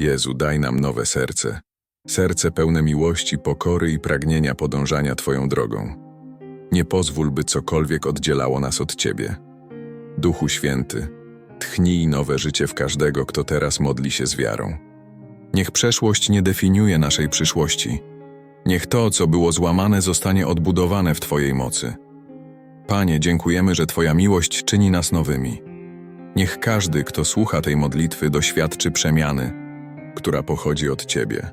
Jezu, daj nam nowe serce. Serce pełne miłości, pokory i pragnienia podążania Twoją drogą. Nie pozwól, by cokolwiek oddzielało nas od Ciebie. Duchu Święty, tchnij nowe życie w każdego, kto teraz modli się z wiarą. Niech przeszłość nie definiuje naszej przyszłości. Niech to, co było złamane, zostanie odbudowane w Twojej mocy. Panie, dziękujemy, że Twoja miłość czyni nas nowymi. Niech każdy, kto słucha tej modlitwy, doświadczy przemiany, która pochodzi od Ciebie.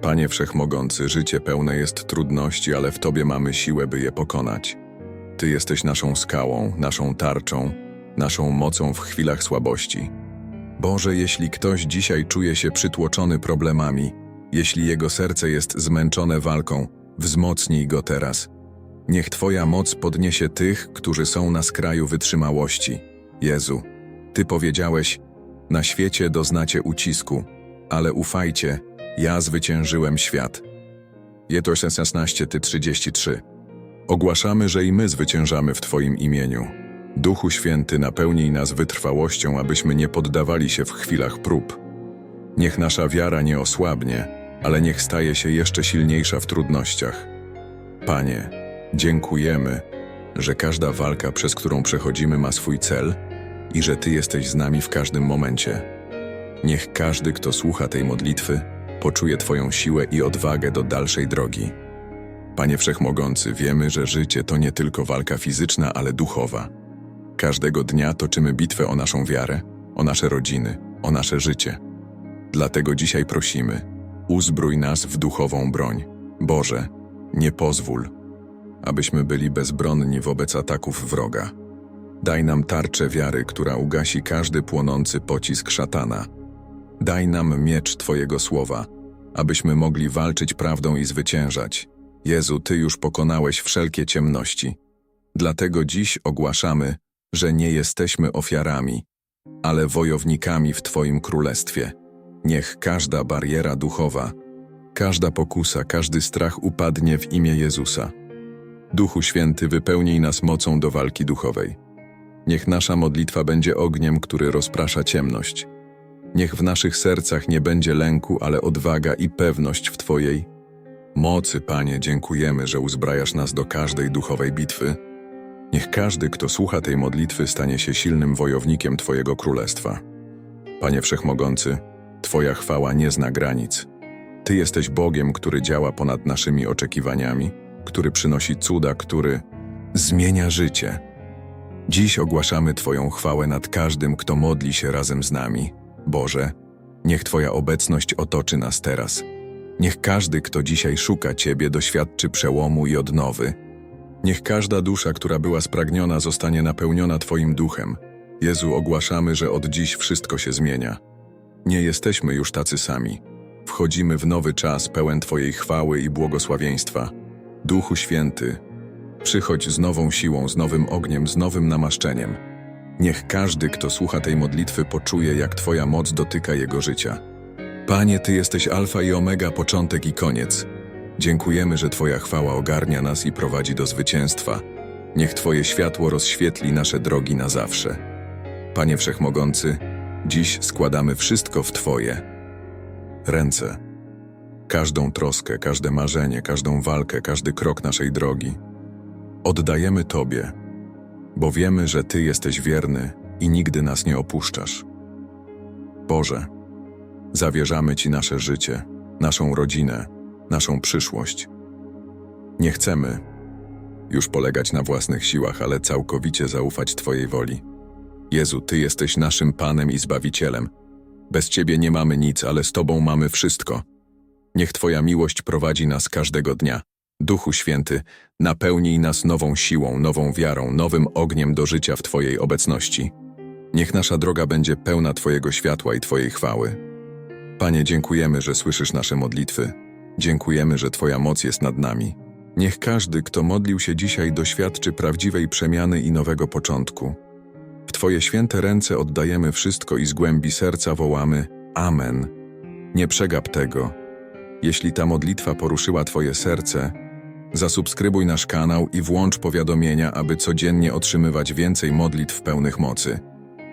Panie Wszechmogący, życie pełne jest trudności, ale w Tobie mamy siłę, by je pokonać. Ty jesteś naszą skałą, naszą tarczą, naszą mocą w chwilach słabości. Boże, jeśli ktoś dzisiaj czuje się przytłoczony problemami, jeśli jego serce jest zmęczone walką, wzmocnij go teraz. Niech Twoja moc podniesie tych, którzy są na skraju wytrzymałości. Jezu, Ty powiedziałeś, na świecie doznacie ucisku, ale ufajcie, ja zwyciężyłem świat. Jeto 16 ty 33. Ogłaszamy, że i my zwyciężamy w Twoim imieniu. Duchu Święty napełnij nas wytrwałością, abyśmy nie poddawali się w chwilach prób. Niech nasza wiara nie osłabnie, ale niech staje się jeszcze silniejsza w trudnościach. Panie, dziękujemy, że każda walka, przez którą przechodzimy, ma swój cel i że Ty jesteś z nami w każdym momencie. Niech każdy, kto słucha tej modlitwy, poczuje Twoją siłę i odwagę do dalszej drogi. Panie Wszechmogący, wiemy, że życie to nie tylko walka fizyczna, ale duchowa. Każdego dnia toczymy bitwę o naszą wiarę, o nasze rodziny, o nasze życie. Dlatego dzisiaj prosimy, uzbrój nas w duchową broń. Boże, nie pozwól, abyśmy byli bezbronni wobec ataków wroga. Daj nam tarczę wiary, która ugasi każdy płonący pocisk szatana. Daj nam miecz Twojego słowa, abyśmy mogli walczyć prawdą i zwyciężać. Jezu, Ty już pokonałeś wszelkie ciemności. Dlatego dziś ogłaszamy, że nie jesteśmy ofiarami, ale wojownikami w Twoim królestwie. Niech każda bariera duchowa, każda pokusa, każdy strach upadnie w imię Jezusa. Duchu Święty, wypełnij nas mocą do walki duchowej. Niech nasza modlitwa będzie ogniem, który rozprasza ciemność. Niech w naszych sercach nie będzie lęku, ale odwaga i pewność w Twojej mocy, Panie, dziękujemy, że uzbrajasz nas do każdej duchowej bitwy. Niech każdy, kto słucha tej modlitwy, stanie się silnym wojownikiem Twojego królestwa. Panie Wszechmogący, Twoja chwała nie zna granic. Ty jesteś Bogiem, który działa ponad naszymi oczekiwaniami, który przynosi cuda, który zmienia życie. Dziś ogłaszamy Twoją chwałę nad każdym, kto modli się razem z nami. Boże, niech Twoja obecność otoczy nas teraz. Niech każdy, kto dzisiaj szuka Ciebie, doświadczy przełomu i odnowy. Niech każda dusza, która była spragniona, zostanie napełniona Twoim duchem. Jezu, ogłaszamy, że od dziś wszystko się zmienia. Nie jesteśmy już tacy sami. Wchodzimy w nowy czas pełen Twojej chwały i błogosławieństwa. Duchu Święty, przychodź z nową siłą, z nowym ogniem, z nowym namaszczeniem. Niech każdy, kto słucha tej modlitwy, poczuje, jak Twoja moc dotyka jego życia. Panie, Ty jesteś Alfa i Omega, początek i koniec. Dziękujemy, że Twoja chwała ogarnia nas i prowadzi do zwycięstwa. Niech Twoje światło rozświetli nasze drogi na zawsze. Panie Wszechmogący, dziś składamy wszystko w Twoje ręce. Każdą troskę, każde marzenie, każdą walkę, każdy krok naszej drogi. Oddajemy Tobie, bo wiemy, że Ty jesteś wierny i nigdy nas nie opuszczasz. Boże, zawierzamy Ci nasze życie, naszą rodzinę, naszą przyszłość. Nie chcemy już polegać na własnych siłach, ale całkowicie zaufać Twojej woli. Jezu, Ty jesteś naszym Panem i Zbawicielem. Bez Ciebie nie mamy nic, ale z Tobą mamy wszystko. Niech Twoja miłość prowadzi nas każdego dnia. Duchu Święty, napełnij nas nową siłą, nową wiarą, nowym ogniem do życia w Twojej obecności. Niech nasza droga będzie pełna Twojego światła i Twojej chwały. Panie, dziękujemy, że słyszysz nasze modlitwy. Dziękujemy, że Twoja moc jest nad nami. Niech każdy, kto modlił się dzisiaj, doświadczy prawdziwej przemiany i nowego początku. W Twoje święte ręce oddajemy wszystko i z głębi serca wołamy Amen. Nie przegap tego. Jeśli ta modlitwa poruszyła Twoje serce, zasubskrybuj nasz kanał i włącz powiadomienia, aby codziennie otrzymywać więcej modlitw pełnych mocy.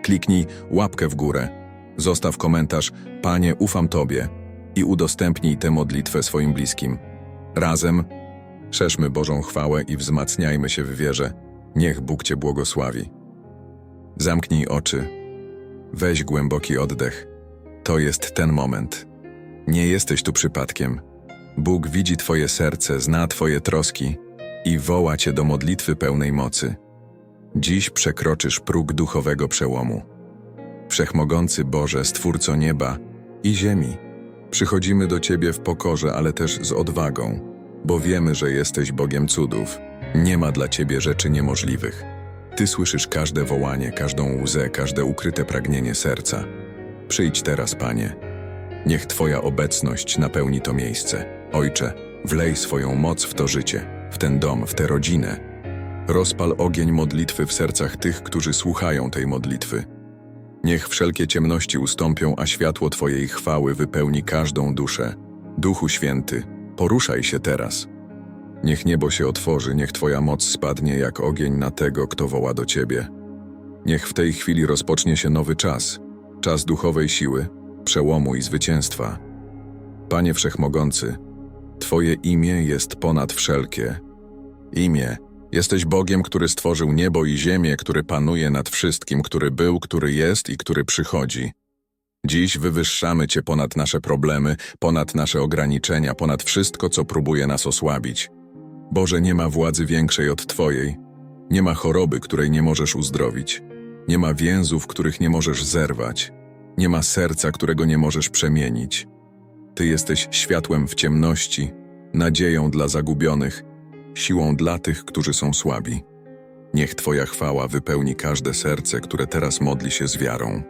Kliknij łapkę w górę, Zostaw komentarz Panie, ufam Tobie i udostępnij tę modlitwę swoim bliskim. Razem szerzmy Bożą chwałę i wzmacniajmy się w wierze. Niech Bóg Cię błogosławi. Zamknij oczy. Weź głęboki oddech. To jest ten moment. Nie jesteś tu przypadkiem. Bóg widzi Twoje serce, zna Twoje troski i woła Cię do modlitwy pełnej mocy. Dziś przekroczysz próg duchowego przełomu. Wszechmogący Boże, Stwórco nieba i ziemi, przychodzimy do Ciebie w pokorze, ale też z odwagą, bo wiemy, że jesteś Bogiem cudów. Nie ma dla Ciebie rzeczy niemożliwych. Ty słyszysz każde wołanie, każdą łzę, każde ukryte pragnienie serca. Przyjdź teraz, Panie. Niech Twoja obecność napełni to miejsce. Ojcze, wlej swoją moc w to życie, w ten dom, w tę rodzinę. Rozpal ogień modlitwy w sercach tych, którzy słuchają tej modlitwy. Niech wszelkie ciemności ustąpią, a światło Twojej chwały wypełni każdą duszę. Duchu Święty, poruszaj się teraz. Niech niebo się otworzy, niech Twoja moc spadnie jak ogień na tego, kto woła do Ciebie. Niech w tej chwili rozpocznie się nowy czas, czas duchowej siły, przełomu i zwycięstwa. Panie Wszechmogący, Twoje imię jest ponad wszelkie. Imię, jesteś Bogiem, który stworzył niebo i ziemię, który panuje nad wszystkim, który był, który jest i który przychodzi. Dziś wywyższamy Cię ponad nasze problemy, ponad nasze ograniczenia, ponad wszystko, co próbuje nas osłabić. Boże, nie ma władzy większej od Twojej. Nie ma choroby, której nie możesz uzdrowić. Nie ma więzów, których nie możesz zerwać. Nie ma serca, którego nie możesz przemienić. Ty jesteś światłem w ciemności, nadzieją dla zagubionych, siłą dla tych, którzy są słabi. Niech Twoja chwała wypełni każde serce, które teraz modli się z wiarą.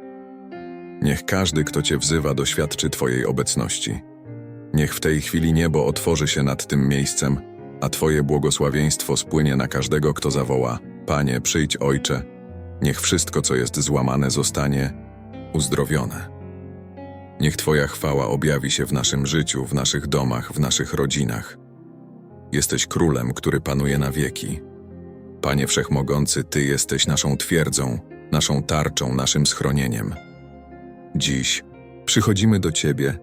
Niech każdy, kto Cię wzywa, doświadczy Twojej obecności. Niech w tej chwili niebo otworzy się nad tym miejscem, a Twoje błogosławieństwo spłynie na każdego, kto zawoła: Panie, przyjdź, Ojcze. Niech wszystko, co jest złamane, zostanie uzdrowione. Niech Twoja chwała objawi się w naszym życiu, w naszych domach, w naszych rodzinach. Jesteś królem, który panuje na wieki. Panie Wszechmogący, Ty jesteś naszą twierdzą, naszą tarczą, naszym schronieniem. Dziś przychodzimy do Ciebie,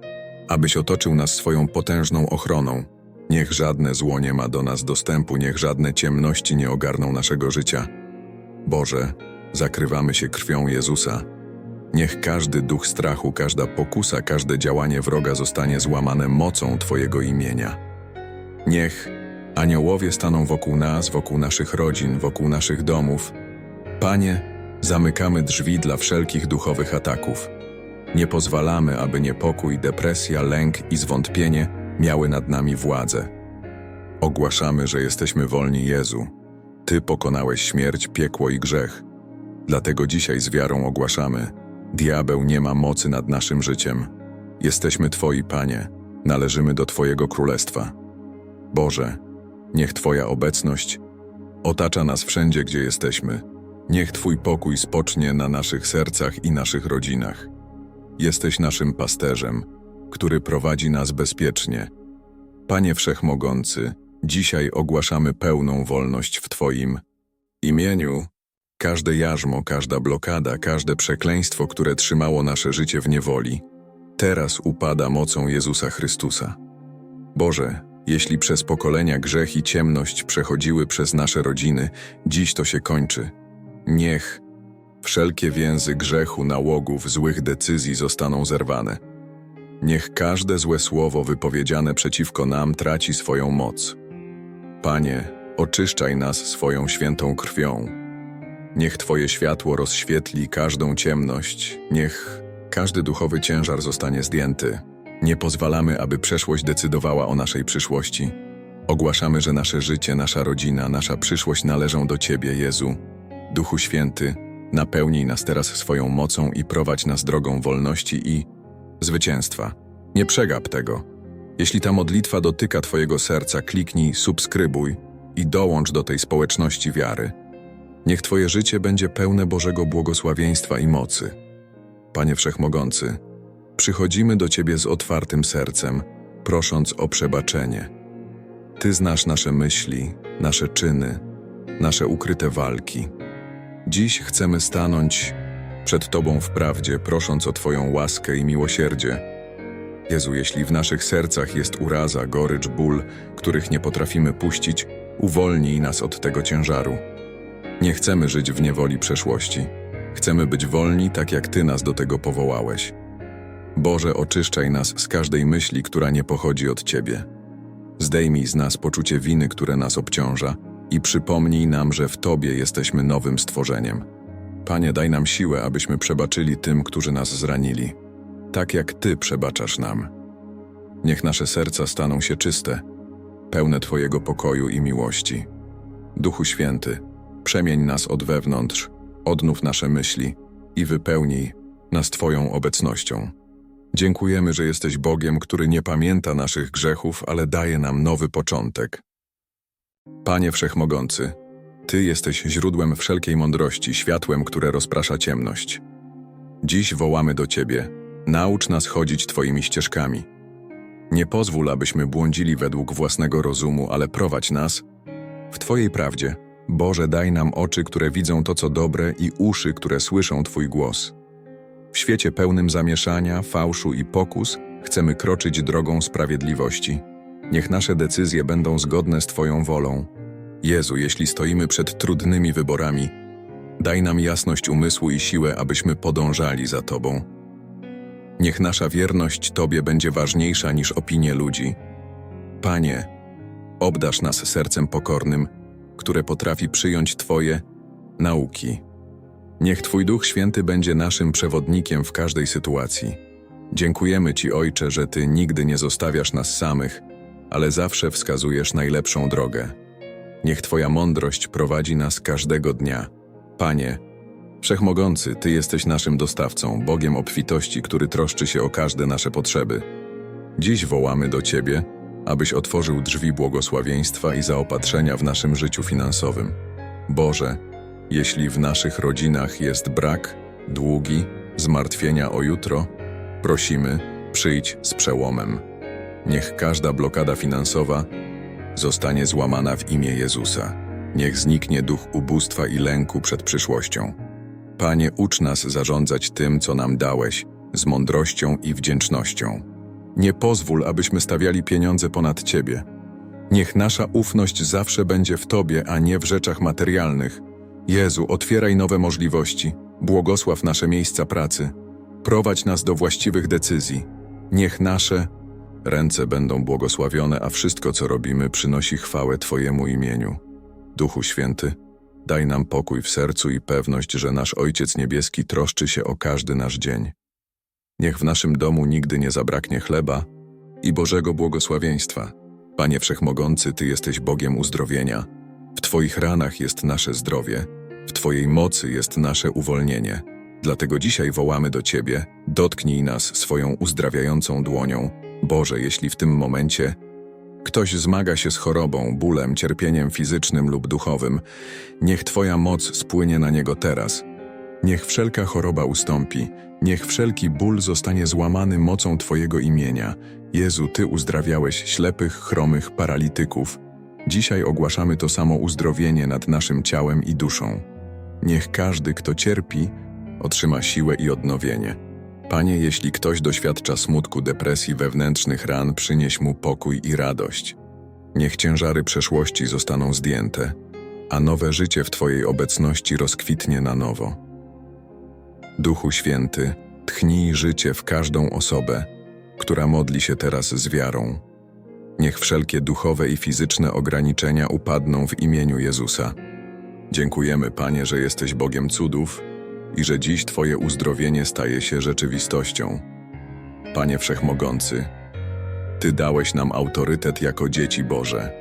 abyś otoczył nas swoją potężną ochroną. Niech żadne zło nie ma do nas dostępu, niech żadne ciemności nie ogarną naszego życia. Boże, zakrywamy się krwią Jezusa. Niech każdy duch strachu, każda pokusa, każde działanie wroga zostanie złamane mocą Twojego imienia. Niech aniołowie staną wokół nas, wokół naszych rodzin, wokół naszych domów. Panie, zamykamy drzwi dla wszelkich duchowych ataków. Nie pozwalamy, aby niepokój, depresja, lęk i zwątpienie miały nad nami władzę. Ogłaszamy, że jesteśmy wolni Jezu. Ty pokonałeś śmierć, piekło i grzech. Dlatego dzisiaj z wiarą ogłaszamy: Diabeł nie ma mocy nad naszym życiem. Jesteśmy Twoi, Panie, należymy do Twojego królestwa. Boże, niech Twoja obecność otacza nas wszędzie, gdzie jesteśmy. Niech Twój pokój spocznie na naszych sercach i naszych rodzinach. Jesteś naszym pasterzem, który prowadzi nas bezpiecznie. Panie Wszechmogący, dzisiaj ogłaszamy pełną wolność w Twoim imieniu. Każde jarzmo, każda blokada, każde przekleństwo, które trzymało nasze życie w niewoli, teraz upada mocą Jezusa Chrystusa. Boże, jeśli przez pokolenia grzech i ciemność przechodziły przez nasze rodziny, dziś to się kończy. Niech wszelkie więzy grzechu, nałogów, złych decyzji zostaną zerwane. Niech każde złe słowo wypowiedziane przeciwko nam traci swoją moc. Panie, oczyszczaj nas swoją świętą krwią. Niech Twoje światło rozświetli każdą ciemność, niech każdy duchowy ciężar zostanie zdjęty. Nie pozwalamy, aby przeszłość decydowała o naszej przyszłości. Ogłaszamy, że nasze życie, nasza rodzina, nasza przyszłość należą do Ciebie, Jezu. Duchu Święty, napełnij nas teraz swoją mocą i prowadź nas drogą wolności i zwycięstwa. Nie przegap tego. Jeśli ta modlitwa dotyka Twojego serca, kliknij subskrybuj i dołącz do tej społeczności wiary. Niech Twoje życie będzie pełne Bożego błogosławieństwa i mocy. Panie Wszechmogący, przychodzimy do Ciebie z otwartym sercem, prosząc o przebaczenie. Ty znasz nasze myśli, nasze czyny, nasze ukryte walki. Dziś chcemy stanąć przed Tobą w prawdzie, prosząc o Twoją łaskę i miłosierdzie. Jezu, jeśli w naszych sercach jest uraza, gorycz, ból, których nie potrafimy puścić, uwolnij nas od tego ciężaru. Nie chcemy żyć w niewoli przeszłości. Chcemy być wolni, tak jak Ty nas do tego powołałeś. Boże, oczyszczaj nas z każdej myśli, która nie pochodzi od Ciebie. Zdejmij z nas poczucie winy, które nas obciąża i przypomnij nam, że w Tobie jesteśmy nowym stworzeniem. Panie, daj nam siłę, abyśmy przebaczyli tym, którzy nas zranili, tak jak Ty przebaczasz nam. Niech nasze serca staną się czyste, pełne Twojego pokoju i miłości. Duchu Święty, przemień nas od wewnątrz, odnów nasze myśli i wypełnij nas Twoją obecnością. Dziękujemy, że jesteś Bogiem, który nie pamięta naszych grzechów, ale daje nam nowy początek. Panie Wszechmogący, Ty jesteś źródłem wszelkiej mądrości, światłem, które rozprasza ciemność. Dziś wołamy do Ciebie, naucz nas chodzić Twoimi ścieżkami. Nie pozwól, abyśmy błądzili według własnego rozumu, ale prowadź nas w Twojej prawdzie. Boże, daj nam oczy, które widzą to, co dobre i uszy, które słyszą Twój głos. W świecie pełnym zamieszania, fałszu i pokus chcemy kroczyć drogą sprawiedliwości. Niech nasze decyzje będą zgodne z Twoją wolą. Jezu, jeśli stoimy przed trudnymi wyborami, daj nam jasność umysłu i siłę, abyśmy podążali za Tobą. Niech nasza wierność Tobie będzie ważniejsza niż opinie ludzi. Panie, obdasz nas sercem pokornym, które potrafi przyjąć Twoje nauki. Niech Twój Duch Święty będzie naszym przewodnikiem w każdej sytuacji. Dziękujemy Ci, Ojcze, że Ty nigdy nie zostawiasz nas samych, ale zawsze wskazujesz najlepszą drogę. Niech Twoja mądrość prowadzi nas każdego dnia. Panie, Wszechmogący, Ty jesteś naszym dostawcą, Bogiem obfitości, który troszczy się o każde nasze potrzeby. Dziś wołamy do Ciebie, abyś otworzył drzwi błogosławieństwa i zaopatrzenia w naszym życiu finansowym. Boże, jeśli w naszych rodzinach jest brak, długi, zmartwienia o jutro, prosimy, przyjdź z przełomem. Niech każda blokada finansowa zostanie złamana w imię Jezusa. Niech zniknie duch ubóstwa i lęku przed przyszłością. Panie, ucz nas zarządzać tym, co nam dałeś, z mądrością i wdzięcznością. Nie pozwól, abyśmy stawiali pieniądze ponad Ciebie. Niech nasza ufność zawsze będzie w Tobie, a nie w rzeczach materialnych. Jezu, otwieraj nowe możliwości, błogosław nasze miejsca pracy, prowadź nas do właściwych decyzji. Niech nasze ręce będą błogosławione, a wszystko, co robimy, przynosi chwałę Twojemu imieniu. Duchu Święty, daj nam pokój w sercu i pewność, że nasz Ojciec Niebieski troszczy się o każdy nasz dzień. Niech w naszym domu nigdy nie zabraknie chleba i Bożego błogosławieństwa. Panie Wszechmogący, Ty jesteś Bogiem uzdrowienia. W Twoich ranach jest nasze zdrowie, w Twojej mocy jest nasze uwolnienie. Dlatego dzisiaj wołamy do Ciebie, dotknij nas swoją uzdrawiającą dłonią. Boże, jeśli w tym momencie ktoś zmaga się z chorobą, bólem, cierpieniem fizycznym lub duchowym, niech Twoja moc spłynie na niego teraz. Niech wszelka choroba ustąpi, niech wszelki ból zostanie złamany mocą Twojego imienia. Jezu, Ty uzdrawiałeś ślepych, chromych, paralityków. Dzisiaj ogłaszamy to samo uzdrowienie nad naszym ciałem i duszą. Niech każdy, kto cierpi, otrzyma siłę i odnowienie. Panie, jeśli ktoś doświadcza smutku, depresji, wewnętrznych ran, przynieś mu pokój i radość. Niech ciężary przeszłości zostaną zdjęte, a nowe życie w Twojej obecności rozkwitnie na nowo. Duchu Święty, tchnij życie w każdą osobę, która modli się teraz z wiarą. Niech wszelkie duchowe i fizyczne ograniczenia upadną w imieniu Jezusa. Dziękujemy, Panie, że jesteś Bogiem cudów i że dziś Twoje uzdrowienie staje się rzeczywistością. Panie Wszechmogący, Ty dałeś nam autorytet jako dzieci Boże.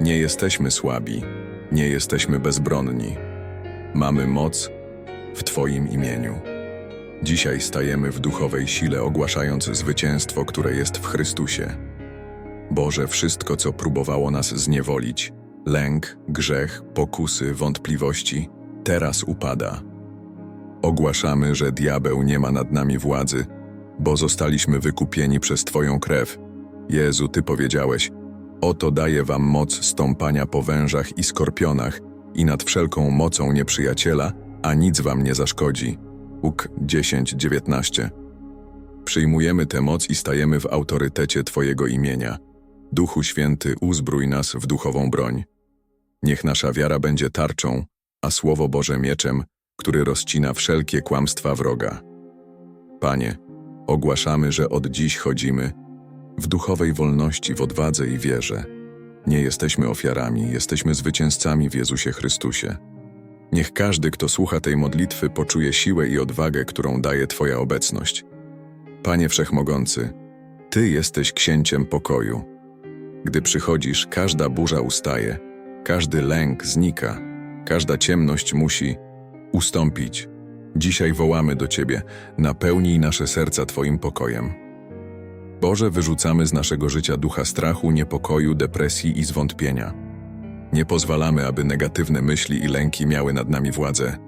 Nie jesteśmy słabi, nie jesteśmy bezbronni. Mamy moc w Twoim imieniu. Dzisiaj stajemy w duchowej sile, ogłaszając zwycięstwo, które jest w Chrystusie. Boże, wszystko, co próbowało nas zniewolić, lęk, grzech, pokusy, wątpliwości, teraz upada. Ogłaszamy, że diabeł nie ma nad nami władzy, bo zostaliśmy wykupieni przez Twoją krew. Jezu, Ty powiedziałeś, oto daję Wam moc stąpania po wężach i skorpionach i nad wszelką mocą nieprzyjaciela, a nic Wam nie zaszkodzi. Łuk 10:19. Przyjmujemy tę moc i stajemy w autorytecie Twojego imienia. Duchu Święty, uzbrój nas w duchową broń. Niech nasza wiara będzie tarczą, a Słowo Boże mieczem, który rozcina wszelkie kłamstwa wroga. Panie, ogłaszamy, że od dziś chodzimy w duchowej wolności, w odwadze i wierze. Nie jesteśmy ofiarami, jesteśmy zwycięzcami w Jezusie Chrystusie. Niech każdy, kto słucha tej modlitwy, poczuje siłę i odwagę, którą daje Twoja obecność. Panie Wszechmogący, Ty jesteś księciem pokoju. Gdy przychodzisz, każda burza ustaje, każdy lęk znika, każda ciemność musi ustąpić. Dzisiaj wołamy do Ciebie, napełnij nasze serca Twoim pokojem. Boże, wyrzucamy z naszego życia ducha strachu, niepokoju, depresji i zwątpienia. Nie pozwalamy, aby negatywne myśli i lęki miały nad nami władzę.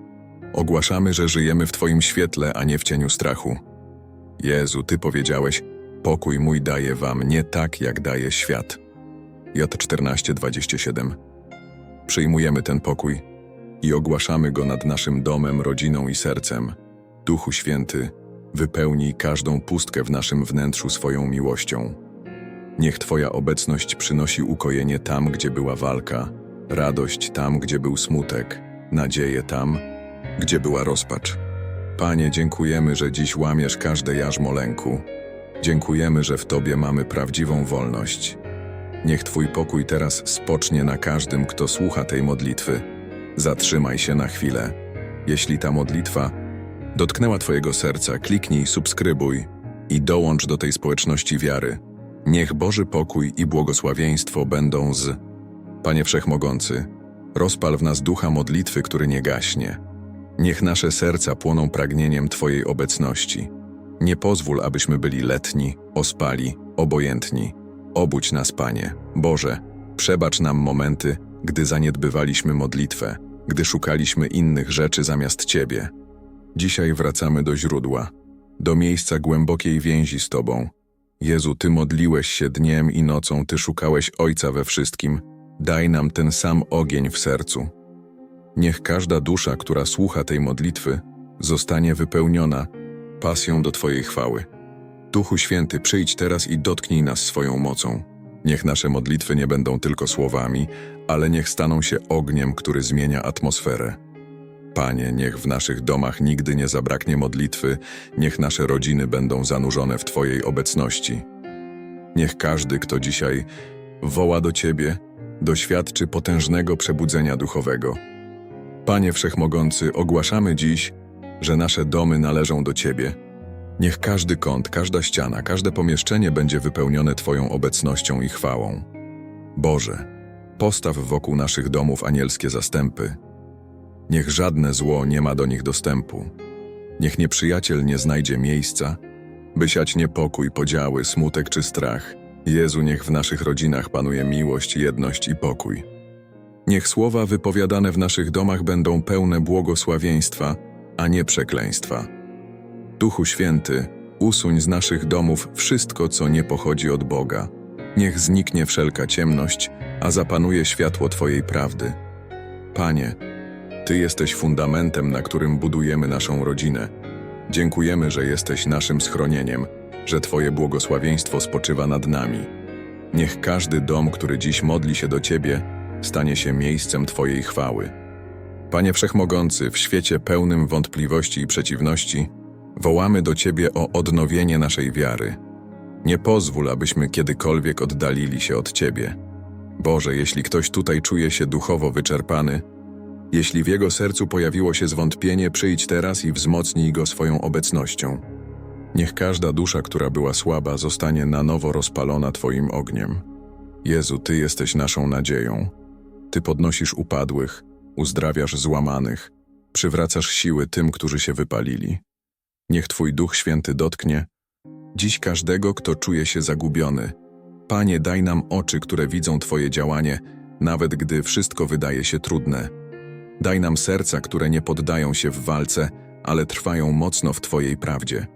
Ogłaszamy, że żyjemy w Twoim świetle, a nie w cieniu strachu. Jezu, Ty powiedziałeś, pokój mój daję Wam nie tak, jak daje świat. J 14:27. Przyjmujemy ten pokój i ogłaszamy go nad naszym domem, rodziną i sercem. Duchu Święty, wypełnij każdą pustkę w naszym wnętrzu swoją miłością. Niech Twoja obecność przynosi ukojenie tam, gdzie była walka, radość tam, gdzie był smutek, nadzieję tam, gdzie była rozpacz. Panie, dziękujemy, że dziś łamiesz każde jarzmo lęku. Dziękujemy, że w Tobie mamy prawdziwą wolność. Niech Twój pokój teraz spocznie na każdym, kto słucha tej modlitwy. Zatrzymaj się na chwilę. Jeśli ta modlitwa dotknęła Twojego serca, kliknij subskrybuj i dołącz do tej społeczności wiary. Niech Boży pokój i błogosławieństwo będą z Panie Wszechmogący, rozpal w nas ducha modlitwy, który nie gaśnie. Niech nasze serca płoną pragnieniem Twojej obecności. Nie pozwól, abyśmy byli letni, ospali, obojętni. Obudź nas, Panie. Boże, przebacz nam momenty, gdy zaniedbywaliśmy modlitwę, gdy szukaliśmy innych rzeczy zamiast Ciebie. Dzisiaj wracamy do źródła, do miejsca głębokiej więzi z Tobą. Jezu, Ty modliłeś się dniem i nocą, Ty szukałeś Ojca we wszystkim. Daj nam ten sam ogień w sercu. Niech każda dusza, która słucha tej modlitwy, zostanie wypełniona pasją do Twojej chwały. Duchu Święty, przyjdź teraz i dotknij nas swoją mocą. Niech nasze modlitwy nie będą tylko słowami, ale niech staną się ogniem, który zmienia atmosferę. Panie, niech w naszych domach nigdy nie zabraknie modlitwy, niech nasze rodziny będą zanurzone w Twojej obecności. Niech każdy, kto dzisiaj woła do Ciebie, doświadczy potężnego przebudzenia duchowego. Panie Wszechmogący, ogłaszamy dziś, że nasze domy należą do Ciebie. Niech każdy kąt, każda ściana, każde pomieszczenie będzie wypełnione Twoją obecnością i chwałą. Boże, postaw wokół naszych domów anielskie zastępy. Niech żadne zło nie ma do nich dostępu. Niech nieprzyjaciel nie znajdzie miejsca, by siać niepokój, podziały, smutek czy strach. Jezu, niech w naszych rodzinach panuje miłość, jedność i pokój. Niech słowa wypowiadane w naszych domach będą pełne błogosławieństwa, a nie przekleństwa. Duchu Święty, usuń z naszych domów wszystko, co nie pochodzi od Boga. Niech zniknie wszelka ciemność, a zapanuje światło Twojej prawdy. Panie, Ty jesteś fundamentem, na którym budujemy naszą rodzinę. Dziękujemy, że jesteś naszym schronieniem, że Twoje błogosławieństwo spoczywa nad nami. Niech każdy dom, który dziś modli się do Ciebie, stanie się miejscem Twojej chwały. Panie Wszechmogący, w świecie pełnym wątpliwości i przeciwności, wołamy do Ciebie o odnowienie naszej wiary. Nie pozwól, abyśmy kiedykolwiek oddalili się od Ciebie. Boże, jeśli ktoś tutaj czuje się duchowo wyczerpany, jeśli w jego sercu pojawiło się zwątpienie, przyjdź teraz i wzmocnij go swoją obecnością. Niech każda dusza, która była słaba, zostanie na nowo rozpalona Twoim ogniem. Jezu, Ty jesteś naszą nadzieją. Ty podnosisz upadłych, uzdrawiasz złamanych, przywracasz siły tym, którzy się wypalili. Niech Twój Duch Święty dotknie dziś każdego, kto czuje się zagubiony. Panie, daj nam oczy, które widzą Twoje działanie, nawet gdy wszystko wydaje się trudne. Daj nam serca, które nie poddają się w walce, ale trwają mocno w Twojej prawdzie.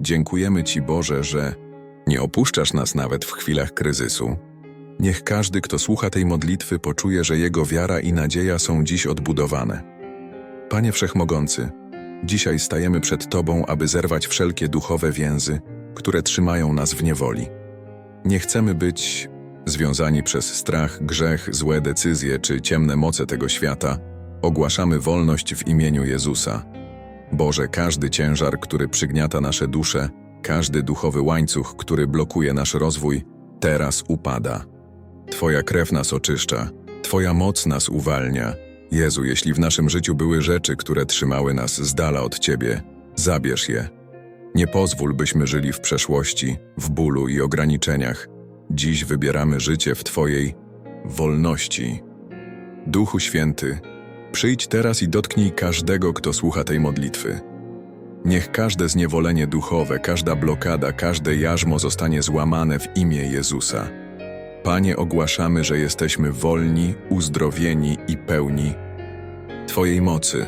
Dziękujemy Ci, Boże, że nie opuszczasz nas nawet w chwilach kryzysu. Niech każdy, kto słucha tej modlitwy, poczuje, że jego wiara i nadzieja są dziś odbudowane. Panie Wszechmogący, Dzisiaj stajemy przed Tobą, aby zerwać wszelkie duchowe więzy, które trzymają nas w niewoli. Nie chcemy być związani przez strach, grzech, złe decyzje czy ciemne moce tego świata. Ogłaszamy wolność w imieniu Jezusa. Boże, każdy ciężar, który przygniata nasze dusze, każdy duchowy łańcuch, który blokuje nasz rozwój, teraz upada. Twoja krew nas oczyszcza, Twoja moc nas uwalnia. Jezu, jeśli w naszym życiu były rzeczy, które trzymały nas z dala od Ciebie, zabierz je. Nie pozwól, byśmy żyli w przeszłości, w bólu i ograniczeniach. Dziś wybieramy życie w Twojej wolności. Duchu Święty, przyjdź teraz i dotknij każdego, kto słucha tej modlitwy. Niech każde zniewolenie duchowe, każda blokada, każde jarzmo zostanie złamane w imię Jezusa. Panie, ogłaszamy, że jesteśmy wolni, uzdrowieni i pełni Twojej mocy.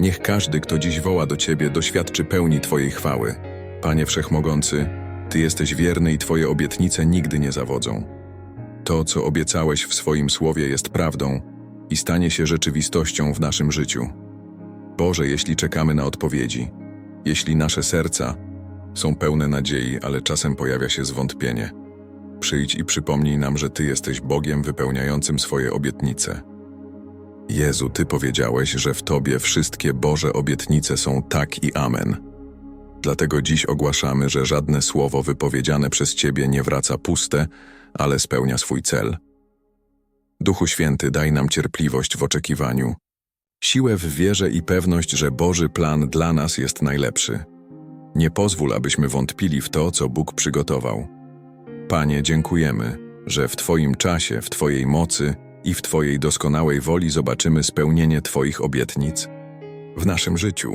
Niech każdy, kto dziś woła do Ciebie, doświadczy pełni Twojej chwały. Panie Wszechmogący, Ty jesteś wierny i Twoje obietnice nigdy nie zawodzą. To, co obiecałeś w swoim słowie, jest prawdą i stanie się rzeczywistością w naszym życiu. Boże, jeśli czekamy na odpowiedzi, jeśli nasze serca są pełne nadziei, ale czasem pojawia się zwątpienie, przyjdź i przypomnij nam, że Ty jesteś Bogiem wypełniającym swoje obietnice. Jezu, Ty powiedziałeś, że w Tobie wszystkie Boże obietnice są tak i amen. Dlatego dziś ogłaszamy, że żadne słowo wypowiedziane przez Ciebie nie wraca puste, ale spełnia swój cel. Duchu Święty, daj nam cierpliwość w oczekiwaniu, siłę w wierze i pewność, że Boży plan dla nas jest najlepszy. Nie pozwól, abyśmy wątpili w to, co Bóg przygotował. Panie, dziękujemy, że w Twoim czasie, w Twojej mocy i w Twojej doskonałej woli zobaczymy spełnienie Twoich obietnic w naszym życiu.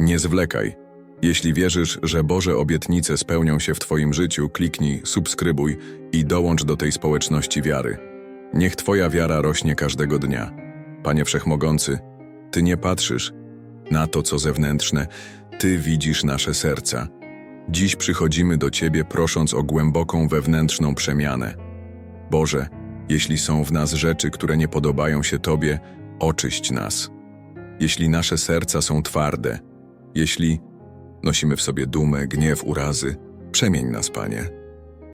Nie zwlekaj. Jeśli wierzysz, że Boże obietnice spełnią się w Twoim życiu, kliknij, subskrybuj i dołącz do tej społeczności wiary. Niech Twoja wiara rośnie każdego dnia. Panie Wszechmogący, Ty nie patrzysz na to, co zewnętrzne, Ty widzisz nasze serca. Dziś przychodzimy do Ciebie prosząc o głęboką wewnętrzną przemianę. Boże, jeśli są w nas rzeczy, które nie podobają się Tobie, oczyść nas. Jeśli nasze serca są twarde, jeśli nosimy w sobie dumę, gniew, urazy, przemień nas, Panie.